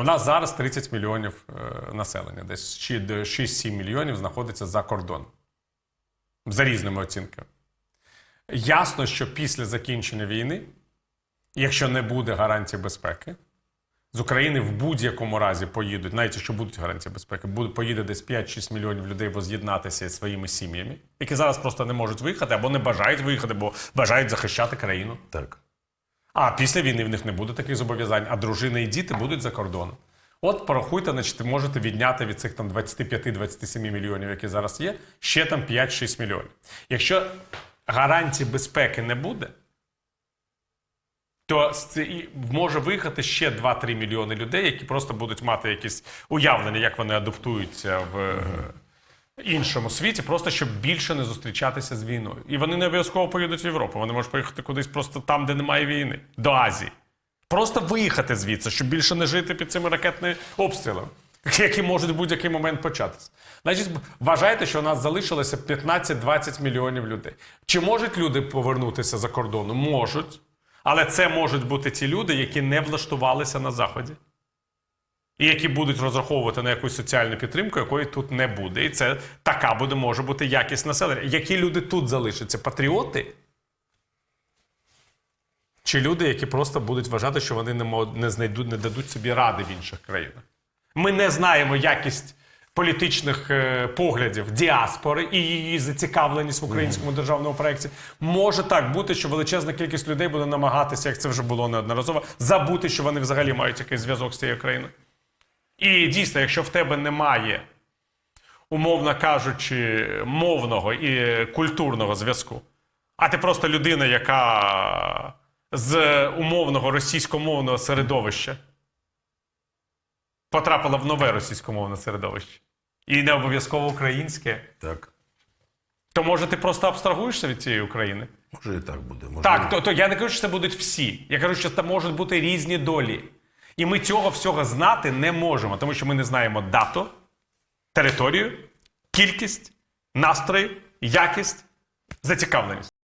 У нас зараз 30 мільйонів е, населення, десь до 6-7 мільйонів знаходиться за кордоном. За різними оцінками. Ясно, що після закінчення війни, якщо не буде гарантії безпеки, з України в будь-якому разі поїдуть, навіть якщо будуть гарантії безпеки, поїде десь 5-6 мільйонів людей воз'єднатися зі своїми сім'ями, які зараз просто не можуть виїхати або не бажають виїхати, бо бажають захищати країну. Так. А після війни в них не буде таких зобов'язань, а дружини і діти будуть за кордоном. От порахуйте, значить, можете відняти від цих там 25-27 мільйонів, які зараз є, ще там 5-6 мільйонів. Якщо гарантій безпеки не буде, то може виїхати ще 2-3 мільйони людей, які просто будуть мати якісь уявлення, як вони адаптуються в іншому світі, просто щоб більше не зустрічатися з війною. І вони не обов'язково поїдуть в Європу. Вони можуть поїхати кудись просто там, де немає війни, до Азії. Просто виїхати звідси, щоб більше не жити під цими ракетними обстрілами, які можуть в будь-який момент початися. Значить, вважайте, що у нас залишилося 15-20 мільйонів людей. Чи можуть люди повернутися за кордону? Можуть. Але це можуть бути ті люди, які не влаштувалися на Заході. І які будуть розраховувати на якусь соціальну підтримку, якої тут не буде. І це така буде, може бути якість населення. Які люди тут залишаться? Патріоти? Чи люди, які просто будуть вважати, що вони не, не знайдуть, не дадуть собі ради в інших країнах? Ми не знаємо якість політичних е, поглядів діаспори і її зацікавленість в українському державному проєкті. Може так бути, що величезна кількість людей буде намагатися, як це вже було неодноразово, забути, що вони взагалі мають якийсь зв'язок з цією країною. І дійсно, якщо в тебе немає, умовно кажучи, мовного і культурного зв'язку, а ти просто людина, яка з умовного російськомовного середовища потрапила в нове російськомовне середовище. І не обов'язково українське, Так. то може ти просто абстрагуєшся від цієї України? Може і так буде. Може, Так, то, то я не кажу, що це будуть всі. Я кажу, що це можуть бути різні долі. І ми цього всього знати не можемо, тому що ми не знаємо дату, територію, кількість, настрої, якість, зацікавленість.